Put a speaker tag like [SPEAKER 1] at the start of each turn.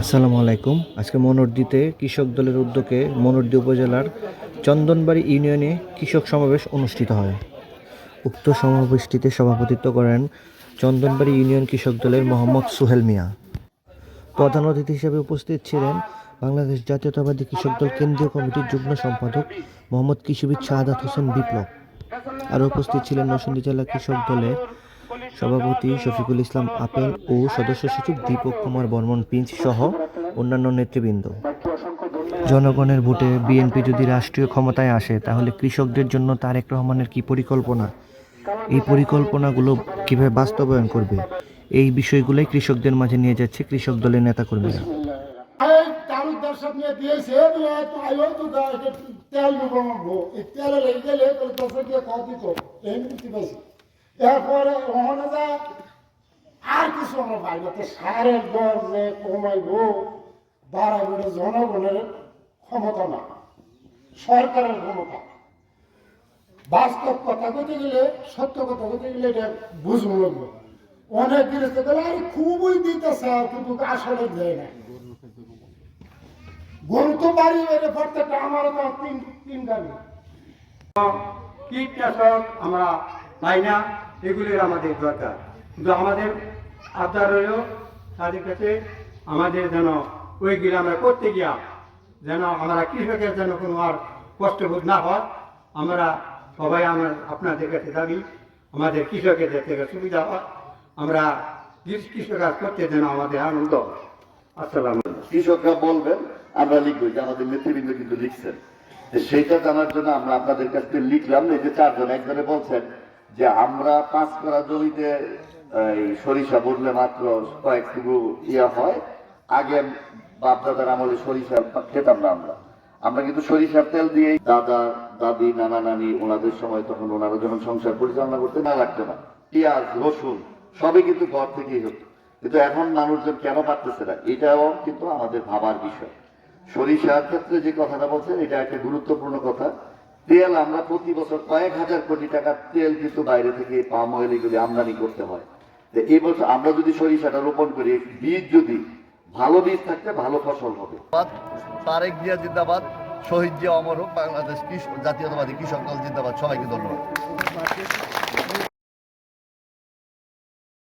[SPEAKER 1] আসসালামু আলাইকুম। আজকে মনোরদিতে কৃষক দলের উদ্যোগে মনোরদি উপজেলার চন্দনবাড়ি ইউনিয়নে কৃষক সমাবেশ অনুষ্ঠিত হয়। উক্ত সমাবেশটিতে সভাপতিত্ব করেন চন্দনবাড়ি ইউনিয়ন কৃষক দলের মোহাম্মদ সুহেল মিয়া। প্রধান অতিথি হিসেবে উপস্থিত ছিলেন বাংলাদেশ জাতীয়তাবাদী কৃষক দল কেন্দ্রীয় কমিটির যুগ্ম সম্পাদক মোহাম্মদ কৃষিবিদ শাহাদাত হোসেন বিপ্লব। আরও উপস্থিত ছিলেন নরসিংদী জেলা কৃষক দলের সভাপতি শফিকুল ইসলাম আপেল ও সদস্য সচিব দীপক কুমার বর্মন পিঞ্চ সহ অন্যান্য নেতৃবৃন্দ। জনগণের ভোটে বিএনপি যদি রাষ্ট্রীয় ক্ষমতায় আসে, তাহলে কৃষকদের জন্য তারেক রহমানের কি পরিকল্পনা? এই পরিকল্পনাগুলো কীভাবে বাস্তবায়ন করবে? এই বিষয়গুলোই কৃষকদের মাঝে নিয়ে যাচ্ছে কৃষক দলের নেতাকর্মীরা।
[SPEAKER 2] তেল এরপরে ওখানে যা, আর কিছু আমরা পাই না সারের দর যে কমাইবো বাড়াইবো এটা জনগণের ক্ষমতা না, সরকারের ক্ষমতা। বাস্তব কথা কইতে গেলে, সত্য কথা কইতে গেলে এটা বুঝব লাগবে অনেক গৃহস্থ গেলে, আরে খুবই দিতেছে, কিন্তু আসলে দেয় না। গরু বাড়ি বেড়ে প্রত্যেকটা আমারও তো তিন তিন গাড়ি
[SPEAKER 3] কীটনাশক আমরা পাই না? এগুলির আমাদের দরকার। কিন্তু আমাদের আবদার রইল তাদের কাছে আমাদের যেন ওই গ্রামে করতে গিয়া যেন আমরা কৃষকের যেন কোনো আর কষ্টবোধ না হয়, আমরা সবাই আমরা আপনাদের কাছে দাবি, আমাদের কৃষকের থেকে সুবিধা হয়, আমরা কৃষক কাজ করতে যেন আমাদের আনন্দ। আসসালাম
[SPEAKER 4] কৃষকরা বলবেন, আমরা লিখব যে আমাদের নেতৃবৃন্দ কিন্তু লিখছেন। যে সেইটা জানার জন্য আমরা আপনাদের কাছ থেকে লিখলাম, এই যে চারজন, একজনে বলছেন যে আমরা পাঁচ করা জমিতে, এই সরিষা বুনলে মাত্র কয়েকটুকু ইয়া হয়। আগে বাপদাদার আমলে সরিষা খেতাম না আমরা। আমরা কিন্তু সরিষার তেল দিয়ে দাদা, দাদি, নানা, নানি ওনাদের সময় তখন ওনারা যখন সংসার পরিচালনা করতে না লাগতো না। পেঁয়াজ, রসুন, সবই কিন্তু ঘর থেকেই হতো। কিন্তু এখন মানুষজন কেন পারতেছে না? এটাও কিন্তু আমাদের ভাবার বিষয়। সরিষার ক্ষেত্রে যে কথাটা বলছেন, এটা একটা গুরুত্বপূর্ণ কথা। তেল আমরা প্রতি বছর কয়েক হাজার কোটি টাকা তেল কিন্তু বাইরে থেকে পাম অয়েল এগুলি আমদানি করতে হয়। তো এই বছর আমরা যদি সরিষাটা রোপণ করি বীজ যদি ভালো বীজ থাকতে ভালো ফসল হবে।
[SPEAKER 5] তারেক জিয়া জিন্দাবাদ, শহীদ জিয়া অমর হোক, বাংলাদেশ জাতীয়তাবাদী কৃষক দল জিন্দাবাদ। সবাইকে ধন্যবাদ।